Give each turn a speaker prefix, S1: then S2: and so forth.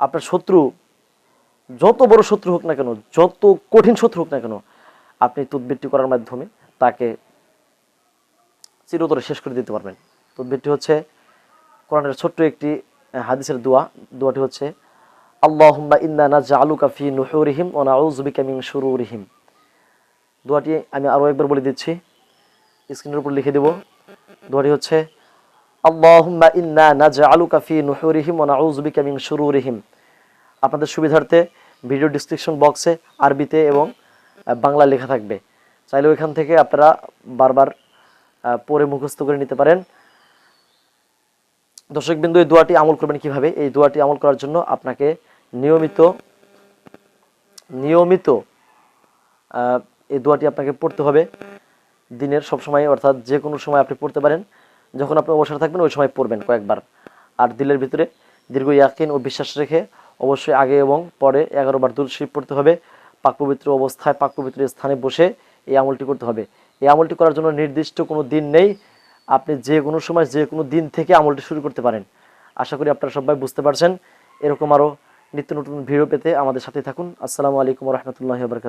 S1: আপনার শত্রু, যত বড় শত্রু হোক না কেন, যত কঠিন শত্রু হোক না কেন, আপনি তদবিরটি করার মাধ্যমে তাকে চিরতরে শেষ করে দিতে পারবেন। তদবিরটি হচ্ছে কোরআনের ছোট্ট একটি হাদিসের দোয়া। দোয়াটি হচ্ছে, আল্লাহুম্মা ইন্না নাজআলুকা ফি নুহুরিহিম ওয়া নাউযু বিকা মিন শুরুরিহিম। দোয়াটি আমি আরও একবার বলে দিচ্ছি, স্ক্রিনের উপর লিখে দেব। দোয়াটি হচ্ছে আল্লাহুম্মা ইন্না নাজআলুকা ফি নুহুরিহিম ওয়া নাউযু বিকা মিন আপনাদের সুবিধার্থে ভিডিও ডিসক্রিপশন বক্সে আরবিতে এবং বাংলা লেখা থাকবে। চাইলে ওইখান থেকে আপনারা বারবার পড়ে মুখস্থ করে নিতে পারেন। দর্শকবিন্দু, এই দোয়াটি আমল করবেন কীভাবে? এই দোয়াটি আমল করার জন্য আপনাকে নিয়মিত নিয়মিত এই দোয়াটি আপনাকে পড়তে হবে। দিনের সব সময় অর্থাৎ যে কোনো সময় আপনি পড়তে পারেন। যখন আপনি অবসর থাকবেন, ওই সময় পড়বেন কয়েকবার। আর দিলের ভিতরে দীর্ঘ ইয়াকিন ও বিশ্বাস রেখে অবশ্যই আগে এবং পরে এগারো বার দুল শরীফ পড়তে হবে। পাক পবিত্র অবস্থায় পাক পবিত্র স্থানে বসে এই আমলটি করতে হবে। এই আমলটি করার জন্য নির্দিষ্ট কোনো দিন নেই। আপনি যে কোনো সময় যে কোনো দিন থেকে আমলটি শুরু করতে পারেন। আশা করি আপনারা সবাই বুঝতে পারছেন। এরকম আরও নিত্য নতুন ভিডিও পেতে আমাদের সাথে থাকুন। আসসালামু আলাইকুম রহমতুল্লাহ বরকাত